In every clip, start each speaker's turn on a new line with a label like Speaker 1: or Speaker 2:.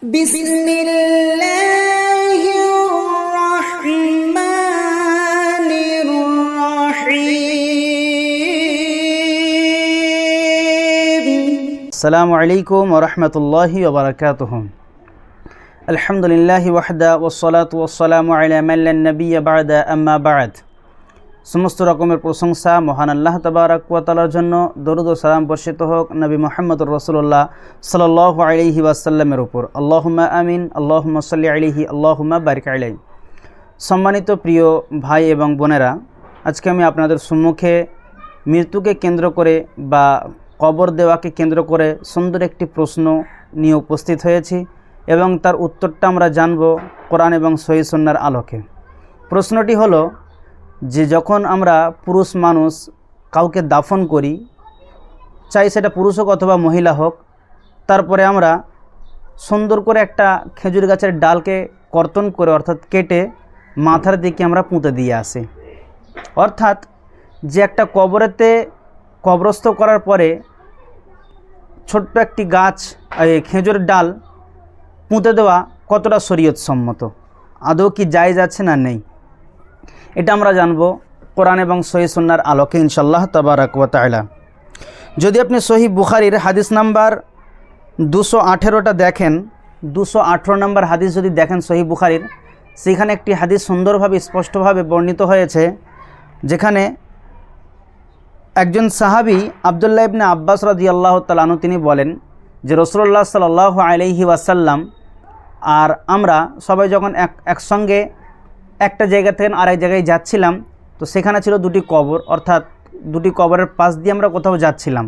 Speaker 1: بسم الله الرحمن الرحيم
Speaker 2: السلام عليكم ورحمة الله وبركاته الحمد لله وحده والصلاة والسلام على من لا نبي بعد أما بعد সমস্ত রকমের প্রশংসা মহান আল্লাহ তাবারাক ওয়া জন্য। দরুদ ও সালাম বর্ষিত হোক নবী মুহাম্মদুর রাসূলুল্লাহ সাল্লাল্লাহু আলাইহি ওয়াসাল্লামের উপর। আল্লাহুম্মা আমিন, আল্লাহুম্মা সাল্লি আলিহি আল্লাহুম্মা বারিক আলাইহি। সম্মানিত প্রিয় ভাই এবং বোনেরা, আজকে আমি আপনাদের সম্মুখে মৃত্যুকে কেন্দ্র করে বা কবর দেওয়াকে কেন্দ্র করে সুন্দর একটি প্রশ্ন নিয়ে উপস্থিত হয়েছি এবং তার উত্তরটা আমরা জানব কোরআন এবং সহি সন্ন্যার আলোকে। প্রশ্নটি হলো যে যখন আমরা পুরুষ মানুষ কাউকে দাফন করি, চাই সেটা পুরুষ হোক অথবা মহিলা হোক, তারপরে আমরা সুন্দর করে একটা খেজুর গাছের ডালকে কর্তন করে অর্থাৎ কেটে মাথার দিকে আমরা পুঁতে দিয়ে আসি। অর্থাৎ যে একটা কবরেতে কবরস্থ করার পরে ছোট্ট একটি গাছ, এই খেজুরের ডাল পুঁতে দেওয়া কতটা শরীয়তসম্মত? আদৌ কি জায়জ আছে না নেই? এটা আমরা জানব কোরআন এবং সহি সুন্নার আলোকে ইনশাল্লাহ তাবারাক ওয়া তাআলা। যদি আপনি সহি বুখারির হাদিস নাম্বার দুশো আঠেরোটা দেখেন, দুশো আঠেরো নম্বর হাদিস যদি দেখেন সহি বুখারির, সেখানে একটি হাদিস সুন্দরভাবে, স্পষ্টভাবে বর্ণিত হয়েছে, যেখানে একজন সাহাবি আবদুল্লাহ ইবনে আব্বাস রাজি আল্লাহ তালানু তিনি বলেন যে রসুল্লাহ সাল্লাহ আলহি ওয়াসাল্লাম আর আমরা সবাই যখন এক, একসঙ্গে একটা জায়গা থেকে আরেক জায়গায় যাচ্ছিলাম, তো সেখানে ছিল দুটি কবর, অর্থাৎ দুটি কবরের পাশ দিয়ে আমরা কোথাও যাচ্ছিলাম।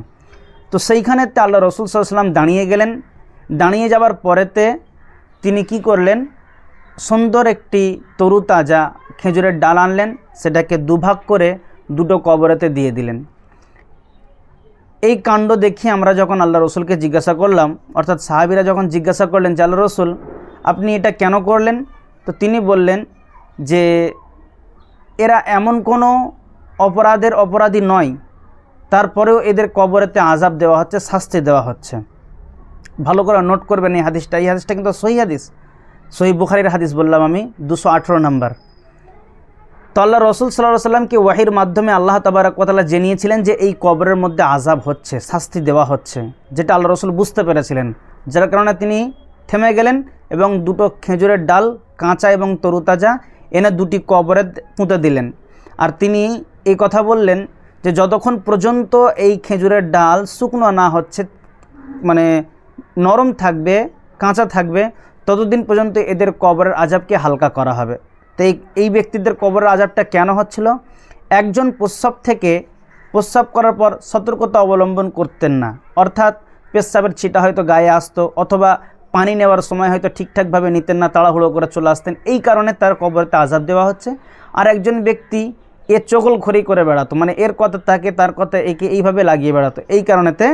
Speaker 2: তো সেইখানেতে আল্লাহ রসুল সাল্লাম দাঁড়িয়ে গেলেন। দাঁড়িয়ে যাওয়ার পরেতে তিনি কি করলেন? সুন্দর একটি তরু তাজা খেজুরের ডাল আনলেন, সেটাকে দুভাগ করে দুটো কবরেতে দিয়ে দিলেন। এই কাণ্ড দেখে আমরা যখন আল্লাহ রসুলকে জিজ্ঞাসা করলাম, অর্থাৎ সাহাবিরা যখন জিজ্ঞাসা করলেন যে, আল্লাহ রসুল, আপনি এটা কেন করলেন? তো তিনি বললেন যে এরা এমন কোনো অপরাধের অপরাধী নয়। তারপরেও এদের কবরেতে আজাব দেওয়া হচ্ছে, শাস্তি দেওয়া হচ্ছে। ভালো করে নোট করবেন এই হাদিসটা। এই হাদিসটা কিন্তু সহি হাদিস। সহি বুখারির হাদিস বললাম আমি, দুশো আঠেরো নম্বর। তো আল্লাহ রসুল সাল্লাহ সাল্লামকে ওয়াহির মাধ্যমে আল্লাহ তাবারাকতালা জেনিয়েছিলেন যে এই কবরের মধ্যে আজাব হচ্ছে, শাস্তি দেওয়া হচ্ছে, যেটা আল্লাহ রসুল বুঝতে পেরেছিলেন। যার কারণে তিনি থেমে গেলেন এবং দুটো খেজুরের ডাল, কাঁচা এবং তরুতাজা এনে দুটি কবরে পুঁতে দিলেন। আর তিনি এই কথা বললেন যে, যতক্ষণ পর্যন্ত এই খেজুরের ডাল শুকনো না হচ্ছে মানে নরম থাকবে, কাঁচা থাকবে, ততদিন পর্যন্ত এদের কবরের আজাবকে হালকা করা হবে। তো এই ব্যক্তিদের কবরের আজাবটা কেন হচ্ছিল? একজন প্রস্রাব থেকে প্রস্রাব করার পর সতর্কতা অবলম্বন করতেন না। অর্থাৎ পেশাবের ছিটা হয়তো গায়ে আসতো, অথবা পানি নেওয়ার সময় হয়তো ঠিকঠাকভাবে নিতেন না, তাড়াহুড়ো করে চলে আসতেন। এই কারণে তার কবরতে আজাব দেওয়া হচ্ছে। আর একজন ব্যক্তি এ চগল খড়ি করে বেড়াতো। মানে এর কথা তাকে তার কথা একে এইভাবে লাগিয়ে বেড়াতো। এই কারণেতে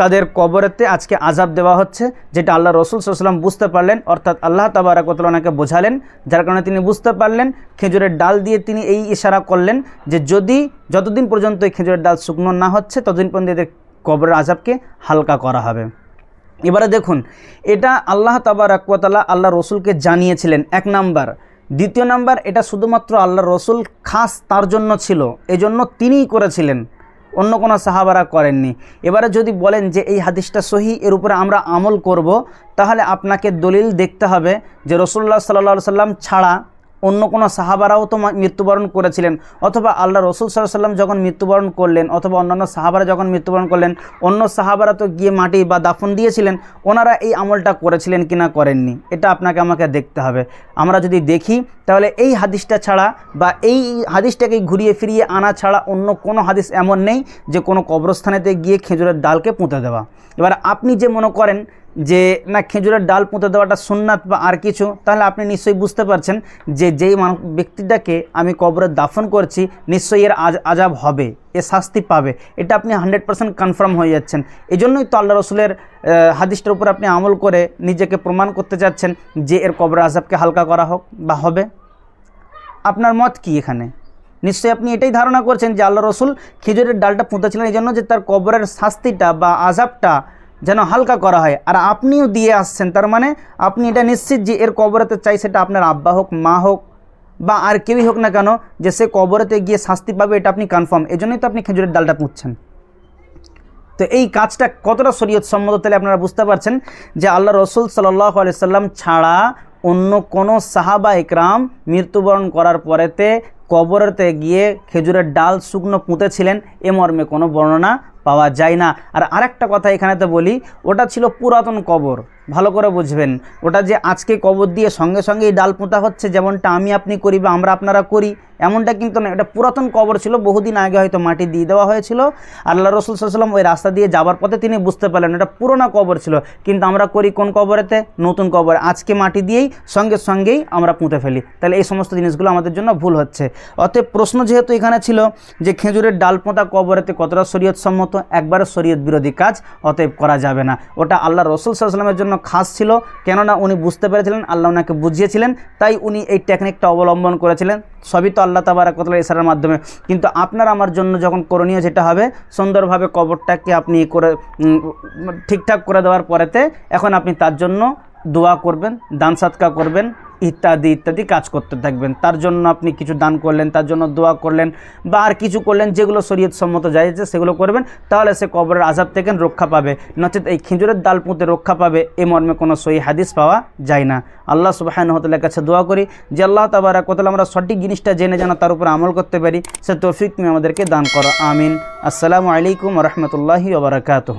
Speaker 2: তাদের কবরেতে আজকে আজাব দেওয়া হচ্ছে, যেটা আল্লাহ রসুল সাল্লাম বুঝতে পারলেন। অর্থাৎ আল্লাহ তাবারাকতলানাকে বোঝালেন, যার কারণে তিনি বুঝতে পারলেন, খেজুরের ডাল দিয়ে তিনি এই ইশারা করলেন যে যদি যতদিন পর্যন্ত এই খেজুরের ডাল শুকনো না হচ্ছে, ততদিন পর্যন্ত এদের কবরের আজাবকে হালকা করা হবে। এবারে দেখুন, এটা আল্লাহ তাবারাকালা আল্লাহ রসুলকে জানিয়েছিলেন, এক নাম্বার। দ্বিতীয় নাম্বার, এটা শুধুমাত্র আল্লাহ রসুল খাস তার জন্য ছিল, এজন্য তিনিই করেছিলেন, অন্য কোনো সাহাবারা করেননি। এবারে যদি বলেন যে এই হাদিসটা সহি, এর উপরে আমরা আমল করব, তাহলে আপনাকে দলিল দেখতে হবে যে রসুল্লাহ সাল্লা সাল্লাম ছাড়া অন্য কোনো সাহাবারাও তো মৃত্যুবরণ করেছিলেন। অথবা আল্লাহ রসুল সাল্লাহ সাল্লাম যখন মৃত্যুবরণ করলেন, অথবা অন্যান্য সাহাবারা যখন মৃত্যুবরণ করলেন, অন্য সাহাবারা তো গিয়ে মাটি বা দাফন দিয়েছিলেন, ওনারা এই আমলটা করেছিলেন কি না করেননি। এটা আপনাকে আমাকে দেখতে হবে। আমরা যদি দেখি, তাহলে এই হাদিসটা ছাড়া বা এই হাদিসটাকে ঘুরিয়ে ফিরিয়ে আনা ছাড়া অন্য কোনো হাদিস এমন নেই যে কোনো কবরস্থানেতে গিয়ে খেজুরের ডালকে পুঁতে দেওয়া। এবার আপনি যে মনে করেন যে, না, খেজুরের ডাল পুঁতে দেওয়াটা সুন্নাত বা আর কিছু, তাহলে আপনি নিশ্চয়ই বুঝতে পারছেন যে, যেই ব্যক্তিটাকে আমি কবরে দাফন করছি, নিশ্চয়ই এর আজ, আজাব হবে, এ শাস্তি পাবে। এটা আপনি হান্ড্রেড পার্সেন্ট কনফার্ম হয়ে যাচ্ছেন। এই জন্যই তো আল্লাহ রসুলের হাদিসটার উপর আপনি আমল করে নিজেকে প্রমাণ করতে চাচ্ছেন যে, এর কবরের আজাবকে হালকা করা হোক বা হবে। আপনার মত কি এখানে? নিশ্চয়ই আপনি এটাই ধারণা করছেন যে, আল্লাহ রসুল খেজুরের ডালটা পুঁতেছিলেন এই জন্য যে তার কবরের শাস্তিটা বা আজাবটা যেন হালকা করা হয়। আর আপনিও দিয়ে আসছেন, তার মানে আপনি এটা নিশ্চিত যে এর কবরেতে চাই সেটা আপনার আব্বা হোক, মা হোক, বা আর কেউই হোক না কেন, যে সে কবরেতে গিয়ে শাস্তি পাবে এটা আপনি কনফার্ম এজন্যই তো আপনি খেজুরের ডালটা পুঁতছেন। তো এই কাজটা কতটা শরীয়ত সম্মত তাহলে আপনারা বুঝতে পারছেন যে আল্লাহ রসুল সাল্লাহ সাল্লাম ছাড়া অন্য কোনো সাহাবা একরাম মৃত্যুবরণ করার পরেতে কবরেতে গিয়ে খেজুরের ডাল শুকনো পুঁতেছিলেন, এ মর্মে কোনো বর্ণনা পাওয়া যায় না। আর আরেকটা কথা এখানে তো বলি ওটা ছিল পুরাতন কবর। ভালো করে বুঝবেন। ওটা যে আজকে কবর দিয়ে সঙ্গে সঙ্গে এই ডাল পোঁতা হচ্ছে, যেমনটা আমি আপনি করি বা আমরা আপনারা করি, এমনটা কিন্তু না এটা পুরাতন কবর ছিল, বহুদিন আগে হয়তো মাটি দিয়ে দেওয়া হয়েছিল। আল্লাহ রসুল সাল্লাম ওই রাস্তা দিয়ে যাবার পথে তিনি বুঝতে পারলেন, এটা পুরোনো কবর ছিল। কিন্তু আমরা করি কোন কবরেতে? নতুন কবর। আজকে মাটি দিয়েই সঙ্গে সঙ্গেই আমরা পুঁতে ফেলি। তাহলে এই সমস্ত জিনিসগুলো আমাদের জন্য ভুল হচ্ছে। অতএব প্রশ্ন যেহেতু এখানে ছিল যে খেজুরের ডাল পোঁতা কবরেতে কতটা শরীয়ত সম্মত একবারে শরীয়ত বিরোধী কাজ অতএব করা যাবে না। ওটা আল্লাহ রসুল সাল্লামের জন্য খাস ছিল। কেননা উনি বুঝতে পেরেছিলেন, আল্লাহ ওনাকে বুঝিয়েছিলেন, তাই উনি এই টেকনিকটা অবলম্বন করেছিলেন। সবই তো আল্লাহ তাবারাকতলা ইশারার মাধ্যমে। কিন্তু আপনার আমার জন্য যখন করণীয় যেটা হবে, সুন্দরভাবে কবরটাকে আপনি করে ঠিকঠাক করে দেওয়ার পরেতে এখন আপনি তার জন্য দোয়া করবেন, দান সাতকা করবেন। ইত্যাদি ইত্যাদি কাজ করতে থাকবেন। তার জন্য আপনি কিছু দান করলেন, তার জন্য দোয়া করলেন বা আর কিছু করলেন যেগুলো শরীয়ত সম্মত যাইছে সেগুলো করবেন, তাহলে সে কবরের আজাব থেকে রক্ষা পাবে। নচেত এই খেজুরের ডাল পুঁতে রক্ষা পাবে, এ মর্মে কোনো সহি হাদিস পাওয়া যায় না। আল্লাহ সুবাহানহতালের কাছে দোয়া করি যে আল্লাহ তাবারা কোথাও আমরা সঠিক জিনিসটা জেনে জানা, তার উপর আমল করতে পারি, সে তৌফিক তুমি আমাদেরকে দান করো। আমিন। আসসালামু আলাইকুম রহমতুল্লাহি ওবরাকাতহ